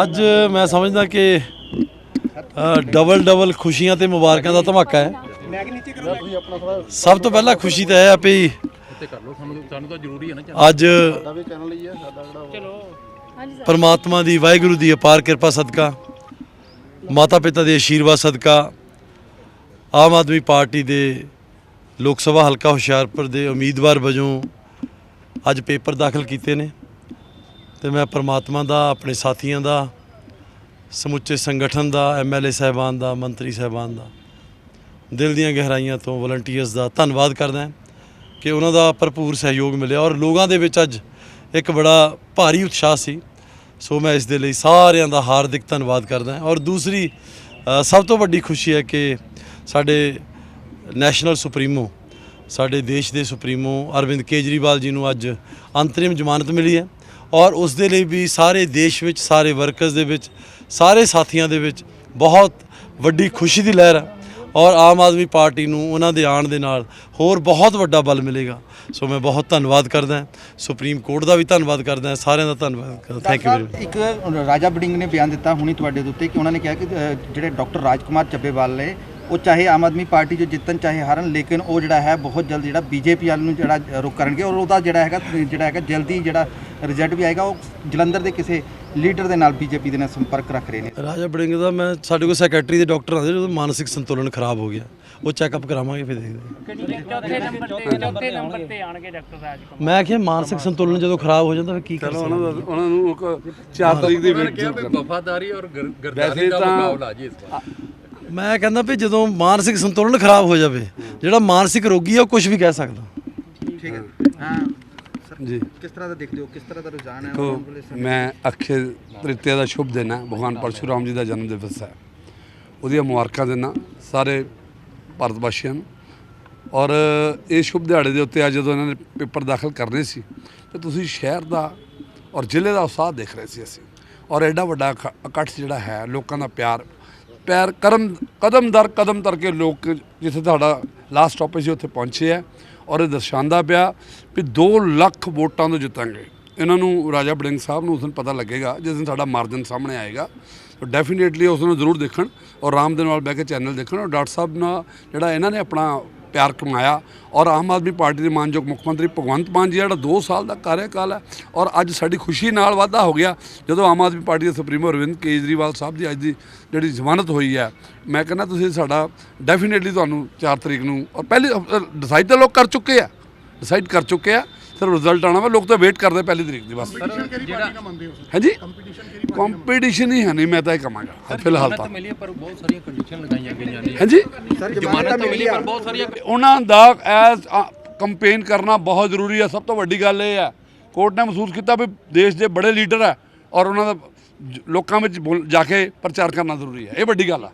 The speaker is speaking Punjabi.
ਅੱਜ ਮੈਂ ਸਮਝਦਾ ਕਿ ਡਬਲ ਡਬਲ ਖੁਸ਼ੀਆਂ ਤੇ ਮੁਬਾਰਕਾਂ ਦਾ ਧਮਾਕਾ ਹੈ। ਸਭ ਤੋਂ ਪਹਿਲਾਂ ਖੁਸ਼ੀ ਤਾਂ ਇਹ ਹੈ ਵੀ ਅੱਜ ਪਰਮਾਤਮਾ ਦੀ ਵਾਹਿਗੁਰੂ ਦੀ ਅਪਾਰ ਕਿਰਪਾ ਸਦਕਾ ਮਾਤਾ ਪਿਤਾ ਦੇ ਆਸ਼ੀਰਵਾਦ ਸਦਕਾ, ਆਮ ਆਦਮੀ ਪਾਰਟੀ ਦੇ ਲੋਕ ਸਭਾ ਹਲਕਾ ਹੁਸ਼ਿਆਰਪੁਰ ਦੇ ਉਮੀਦਵਾਰ ਵਜੋਂ ਅੱਜ ਪੇਪਰ ਦਾਖਲ ਕੀਤੇ ਨੇ। ਤੇ ਮੈਂ ਪਰਮਾਤਮਾ ਦਾ, ਆਪਣੇ ਸਾਥੀਆਂ ਦਾ, ਸਮੁੱਚੇ ਸੰਗਠਨ ਦਾ ਐਮਐਲਏ ਸਾਹਿਬਾਨ ਦਾ, ਮੰਤਰੀ ਸਾਹਿਬਾਨ ਦਾ, ਦਿਲ ਦੀਆਂ ਗਹਿਰਾਈਆਂ ਤੋਂ ਵਲੰਟੀਅਰਸ ਦਾ ਧੰਨਵਾਦ ਕਰਦਾ ਕਿ ਉਹਨਾਂ ਦਾ ਭਰਪੂਰ ਸਹਿਯੋਗ ਮਿਲਿਆ ਔਰ ਲੋਕਾਂ ਦੇ ਵਿੱਚ ਅੱਜ ਇੱਕ ਬੜਾ ਭਾਰੀ ਉਤਸ਼ਾਹ ਸੀ। ਸੋ ਮੈਂ ਇਸ ਦੇ ਲਈ ਸਾਰਿਆਂ ਦਾ ਹਾਰਦਿਕ ਧੰਨਵਾਦ ਕਰਦਾ ਔਰ ਦੂਸਰੀ ਸਭ ਤੋਂ ਵੱਡੀ ਖੁਸ਼ੀ ਹੈ ਕਿ ਸਾਡੇ ਨੈਸ਼ਨਲ ਸੁਪਰੀਮੋ, ਸਾਡੇ ਦੇਸ਼ ਦੇ ਸੁਪਰੀਮੋ ਅਰਵਿੰਦ ਕੇਜਰੀਵਾਲ ਜੀ ਨੂੰ ਅੱਜ ਅੰਤਰਿਮ ਜ਼ਮਾਨਤ ਮਿਲੀ ਹੈ। ਔਰ ਉਸ ਦੇ ਲਈ ਵੀ ਸਾਰੇ ਦੇਸ਼ ਵਿੱਚ, ਸਾਰੇ ਵਰਕਰਸ ਦੇ ਵਿੱਚ, ਸਾਰੇ ਸਾਥੀਆਂ ਦੇ ਵਿੱਚ ਬਹੁਤ ਵੱਡੀ ਖੁਸ਼ੀ ਦੀ ਲਹਿਰ ਹੈ ਔਰ ਆਮ ਆਦਮੀ ਪਾਰਟੀ ਨੂੰ ਉਹਨਾਂ ਦੇ ਆਉਣ ਦੇ ਨਾਲ ਹੋਰ ਬਹੁਤ ਵੱਡਾ ਬਲ ਮਿਲੇਗਾ। ਸੋ ਮੈਂ ਬਹੁਤ ਧੰਨਵਾਦ ਕਰਦਾ ਸੁਪਰੀਮ ਕੋਰਟ ਦਾ ਵੀ ਧੰਨਵਾਦ ਕਰਦਾ ਸਾਰਿਆਂ ਦਾ ਧੰਨਵਾਦ ਕਰਦਾ ਥੈਂਕ ਯੂ ਵੈਰੀ ਇੱਕ ਰਾਜਾ ਬਡਿੰਗ ਨੇ ਬਿਆਨ ਦਿੱਤਾ ਹੁਣੀ ਤੁਹਾਡੇ ਉੱਤੇ ਕਿ ਉਹਨਾਂ ਨੇ ਕਿਹਾ ਕਿ ਜਿਹੜੇ ਡਾਕਟਰ ਰਾਜਕੁਮਾਰ ਚੱਬੇਵਾਲ ਨੇ ਉਹ ਚਾਹੇ ਆਮ ਆਦਮੀ ਪਾਰਟੀ ਜੋ ਜਿੱਤਣ ਚਾਹੇ ਹਾਰਨ ਲੇਕਿਨ ਉਹ ਜਿਹੜਾ ਹੈ ਬਹੁਤ ਜਲਦ ਜਿਹੜਾ ਬੀਜੇਪੀ ਵੱਲ ਨੂੰ ਜਿਹੜਾ ਰੁਖ ਕਰਨਗੇ ਔਰ ਉਹਦਾ ਜਿਹੜਾ ਹੈਗਾ ਜਿਹੜਾ ਹੈਗਾ ਜਲਦੀ ਜਿਹੜਾ ਰਿਜ਼ਲਟ ਵੀ ਆਏਗਾ ਉਹ ਜਲੰਧਰ ਦੇ ਕਿਸੇ ਲੀਡਰ ਦੇ ਨਾਲ ਬੀਜੇਪੀ ਦੇ ਨਾਲ ਸੰਪਰਕ ਰੱਖ ਰਹੇ ਨੇ ਰਾਜਾ ਬੜਿੰਗ ਦਾ ਮੈਂ ਸਾਡੇ ਕੋਲ ਸੈਕਟਰੀ ਦੇ ਡਾਕਟਰ ਆਉਂਦੇ ਜਦੋਂ ਮਾਨਸਿਕ ਸੰਤੁਲਨ ਖਰਾਬ ਹੋ ਗਿਆ ਉਹ ਚੈੱਕਅਪ ਕਰਾਵਾਂਗੇ ਫਿਰ ਦੇਖਦੇ ਹਾਂ। ਚੌਥੇ ਨੰਬਰ ਤੇ ਚੌਥੇ ਨੰਬਰ ਤੇ ਆਣਗੇ ਡਾਕਟਰ ਰਾਜ ਕੁਮਾਰ ਮੈਂ ਕਿਹਾ ਮਾਨਸਿਕ ਸੰਤੁਲਨ ਜਦੋਂ ਖਰਾਬ ਹੋ ਜਾਂਦਾ ਫਿਰ ਕੀ ਕਰ ਸਕਦੇ? ਉਹਨਾਂ ਨੂੰ ਇੱਕ 4 ਤਰੀਕ ਦੇ ਵਿੱਚ ਕਿਹਾ ਵੀ ਵਫਾਦਾਰੀ ਔਰ ਗਰ- ਗਰਦਾਰੀ ਦਾ ਮੁਕਾਬਲਾ ਜੀ ਇਸ ਵਾਰ ਮੈਂ ਕਹਿੰਦਾ ਵੀ ਜਦੋਂ ਮਾਨਸਿਕ ਸੰਤੁਲਨ ਖਰਾਬ ਹੋ ਜਾਵੇ ਜਿਹੜਾ ਮਾਨਸਿਕ ਰੋਗੀ ਆ ਉਹ ਕੁਝ ਵੀ ਕਹਿ ਸਕਦਾ। ਠੀਕ ਹੈ। ਹਾਂ। ਜੀ। ਕਿਸ ਤਰ੍ਹਾਂ ਦਾ ਦੇਖਦੇ ਹੋ? ਕਿਸ ਤਰ੍ਹਾਂ ਦਾ ਰੁਝਾਨ ਹੈ? ਦੇਖੋ ਮੈਂ ਅਖੇ ਤ੍ਰਿਤੀਆ ਦਾ ਸ਼ੁਭ ਦਿਨ ਹੈ। ਭਗਵਾਨ ਪਰਸ਼ੁਰਾਮ ਜੀ ਦਾ ਜਨਮ ਦਿਵਸ ਹੈ। ਉਹਦੀਆਂ ਮੁਬਾਰਕਾਂ ਦਿੰਦਾ ਸਾਰੇ ਭਾਰਤ ਵਾਸੀਆਂ ਨੂੰ। ਔਰ ਇਹ ਸ਼ੁਭ ਦਿਹਾੜੇ ਦੇ ਉੱਤੇ ਅੱਜ ਜਦੋਂ ਇਹਨਾਂ ਨੇ ਪੇਪਰ ਦਾਖਲ ਕਰਨੇ ਸੀ ਤੇ ਤੁਸੀਂ ਸ਼ਹਿਰ ਦਾ ਔਰ ਜ਼ਿਲ੍ਹੇ ਦਾ ਉਤਸ਼ਾਹ ਦੇਖ ਰਹੇ ਸੀ ਅਸੀਂ। ਔਰ ਐਡਾ ਵੱਡਾ ਇਕ- ਇਕੱਠ ਜਿਹੜਾ ਹੈ ਲੋਕਾਂ ਦਾ ਪਿਆਰ ਪੈਰ ਕਰਮ, ਕਦਮ ਦਰ, ਕਦਮ ਤਰ ਕੇ ਲੋਕ ਜਿੱਥੇ ਤੁਹਾਡਾ ਲਾਸਟ ਸਟਾਪੇਜ ਸੀ ਉੱਥੇ ਪਹੁੰਚੇ ਆ ਔਰ ਇਹ ਦਰਸਾਉਂਦਾ ਪਿਆ ਵੀ 2 ਲੱਖ ਵੋਟਾਂ ਤੋਂ ਜਿੱਤਾਂਗੇ। ਇਹਨਾਂ ਨੂੰ ਰਾਜਾ ਬੜਿੰਗ ਸਾਹਿਬ ਨੂੰ ਉਸ ਦਿਨ ਪਤਾ ਲੱਗੇਗਾ, ਜਿਸ ਦਿਨ ਸਾਡਾ ਮਾਰਜਨ ਸਾਹਮਣੇ ਆਏਗਾ। ਤਾਂ ਡੈਫੀਨੇਟਲੀ ਉਸ ਨੂੰ ਜ਼ਰੂਰ ਦੇਖਣ ਔਰ ਆਰਾਮ ਦੇ ਨਾਲ ਬਹਿ ਕੇ ਚੈਨਲ ਦੇਖਣ ਔਰ ਡਾਕਟਰ ਸਾਹਿਬ ਨਾਲ ਜਿਹੜਾ ਇਹਨਾਂ ਨੇ ਆਪਣਾ ਪਿਆਰ ਕਮਾਇਆ ਔਰ ਆਮ ਆਦਮੀ ਪਾਰਟੀ ਦੇ ਮਾਨਯੋਗ ਮੁੱਖ ਮੰਤਰੀ ਭਗਵੰਤ ਮਾਨ ਜੀ, ਜਿਹੜਾ 2 ਸਾਲ ਦਾ ਕਾਰਜਕਾਲ ਹੈ ਔਰ ਅੱਜ ਸਾਡੀ ਖੁਸ਼ੀ ਨਾਲ ਵਾਧਾ ਹੋ ਗਿਆ, ਜਦੋਂ ਆਮ ਆਦਮੀ ਪਾਰਟੀ ਦੇ ਸੁਪਰੀਮੋ ਅਰਵਿੰਦ ਕੇਜਰੀਵਾਲ ਸਾਹਿਬ ਦੀ ਅੱਜ ਦੀ ਜਿਹੜੀ ਜ਼ਮਾਨਤ ਹੋਈ ਹੈ, ਮੈਂ ਕਹਿੰਦਾ ਤੁਸੀਂ ਸਾਡਾ ਡੈਫੀਨੇਟਲੀ ਤੁਹਾਨੂੰ 4 ਤਰੀਕ ਨੂੰ ਔਰ ਪਹਿਲੇ ਡਿਸਾਈਡ ਤਾਂ ਲੋਕ ਕਰ ਚੁੱਕੇ ਆ ਡਿਸਾਈਡ ਕਰ ਚੁੱਕੇ ਆ ਸਿਰ ਰਿਜ਼ਲਟ ਆਣਾ ਵਾ ਲੋਕ ਤਾਂ ਵੇਟ ਕਰਦੇ ਪਹਿਲੀ ਤਰੀਕ ਦੀ ਬਸ। ਹਾਂਜੀ? ਕੰਪੀਟੀਸ਼ਨ ਹੀ? ਹੈ ਨਹੀਂ ਮੈਂ ਤਾਂ ਇਹ ਕਹਾਂਗਾ। ਫਿਲਹਾਲ ਤਾਂ। ਜ਼ਮਾਨਤ ਮਿਲੀ ਹੈ, ਪਰ ਬਹੁਤ ਸਾਰੀਆਂ ਕੰਡੀਸ਼ਨ ਲਗਾਈਆਂ ਗਈਆਂ ਨੇ। ਹਾਂਜੀ? ਸਰ ਜ਼ਮਾਨਤ ਤਾਂ ਮਿਲੀ ਪਰ ਬਹੁਤ ਸਾਰੀਆਂ ਉਹਨਾਂ ਦਾ ਐਸ ਕੰਪੇਨ ਕਰਨਾ ਬਹੁਤ ਜ਼ਰੂਰੀ ਹੈ। ਸਭ ਤੋਂ ਵੱਡੀ ਗੱਲ ਇਹ ਹੈ ਕੋਰਟ ਨੇ ਮਹਿਸੂਸ ਕੀਤਾ ਵੀ ਦੇਸ਼ ਦੇ ਬੜੇ ਲੀਡਰ ਹੈ ਔਰ ਉਹਨਾਂ ਦਾ ਲੋਕਾਂ ਵਿੱਚ ਬੋਲ- ਜਾ ਕੇ ਪ੍ਰਚਾਰ ਕਰਨਾ ਜ਼ਰੂਰੀ ਹੈ। ਇਹ ਵੱਡੀ ਗੱਲ ਹੈ